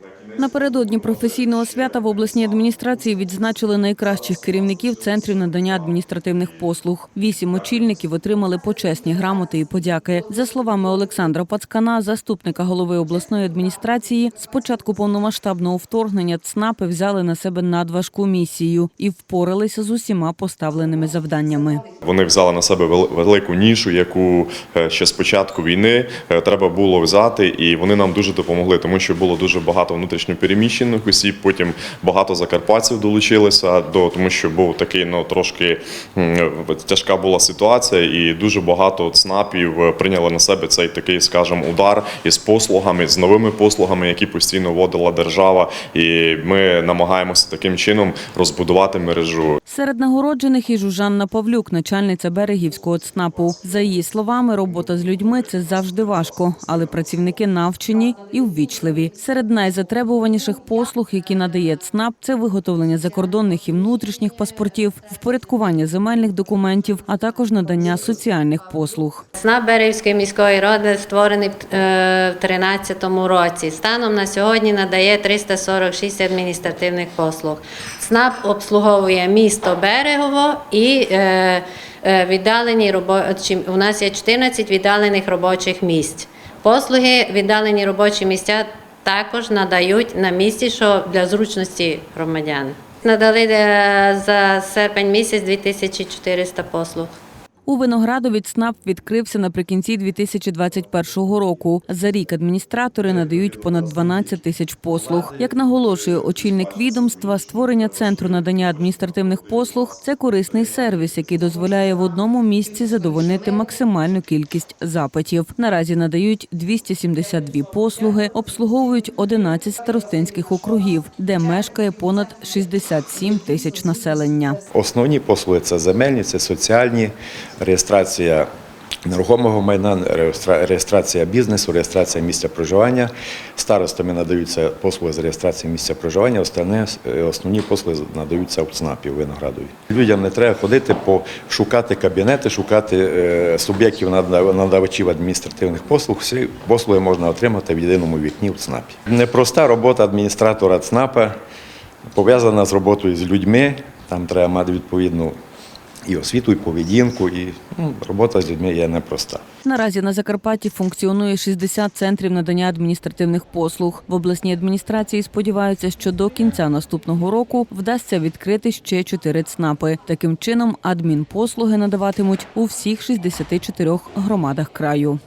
like Напередодні професійного свята в обласній адміністрації відзначили найкращих керівників центрів надання адміністративних послуг. Вісім очільників отримали почесні грамоти і подяки. За словами Олександра Пацкана, заступника голови обласної адміністрації, з початку повномасштабного вторгнення ЦНАПи взяли на себе надважку місію і впоралися з усіма поставленими завданнями. Вони взяли на себе вел- велику нішу, яку е, ще з початку війни е, треба було взяти, і вони нам дуже допомогли, тому що було дуже багато внутрішньопереміщених осіб. Потім багато закарпатців долучилися до тому, що був такий ну трошки тяжка була ситуація, і дуже багато ЦНАПів прийняли на себе цей такий, скажімо, удар із послугами, з новими послугами, які постійно вводила держава. І ми намагаємося таким чином розбудувати мережу. Серед нагороджених і Жужанна Павлюк, начальниця берегівського ЦНАПу. За її словами, робота з людьми це завжди важко, але працівники навчені і ввічливі. Серед найзатребуваніших послуг, які надає ЦНАП, це виготовлення закордонних і внутрішніх паспортів, впорядкування земельних документів, а також надання соціальних послуг. ЦНАП Берегівської міської ради створений в е, 2013 році. Станом на сьогодні надає 346 адміністративних послуг. ЦНАП обслуговує місто Берегово і е, е, віддалені робочі. У нас є 14 віддалених робочих місць. Послуги віддалені робочі місця також надають на місці, що для зручності громадян. Надали е, за серпень місяць 2400 послуг. У Виноградові ЦНАП відкрився наприкінці 2021 року. За рік адміністратори надають понад 12 тисяч послуг. Як наголошує очільник відомства, створення центру надання адміністративних послуг це корисний сервіс, який дозволяє в одному місці задовольнити максимальну кількість запитів. Наразі надають 272 послуги, обслуговують 11 старостинських округів, де мешкає понад 67 тисяч населення. Основні послуги це земельні, це соціальні, реєстрація нерухомого майна, реєстрація бізнесу, реєстрація місця проживання. Старостами надаються послуги з реєстрації місця проживання, остальне, е, основні послуги надаються в ЦНАПі в Виноградові. Людям не треба ходити по шукати кабінети, шукати е, суб'єктів надавачів адміністративних послуг. Всі послуги можна отримати в єдиному вікні в ЦНАПі. Непроста робота адміністратора ЦНАПа пов'язана з роботою з людьми. Там треба мати відповідну і освіту, і поведінку, і ну, робота з людьми є непроста. Наразі на Закарпатті функціонує 60 центрів надання адміністративних послуг. В обласній адміністрації сподіваються, що до кінця наступного року вдасться відкрити ще чотири ЦНАПи. Таким чином, адмінпослуги надаватимуть у всіх 64 громадах краю.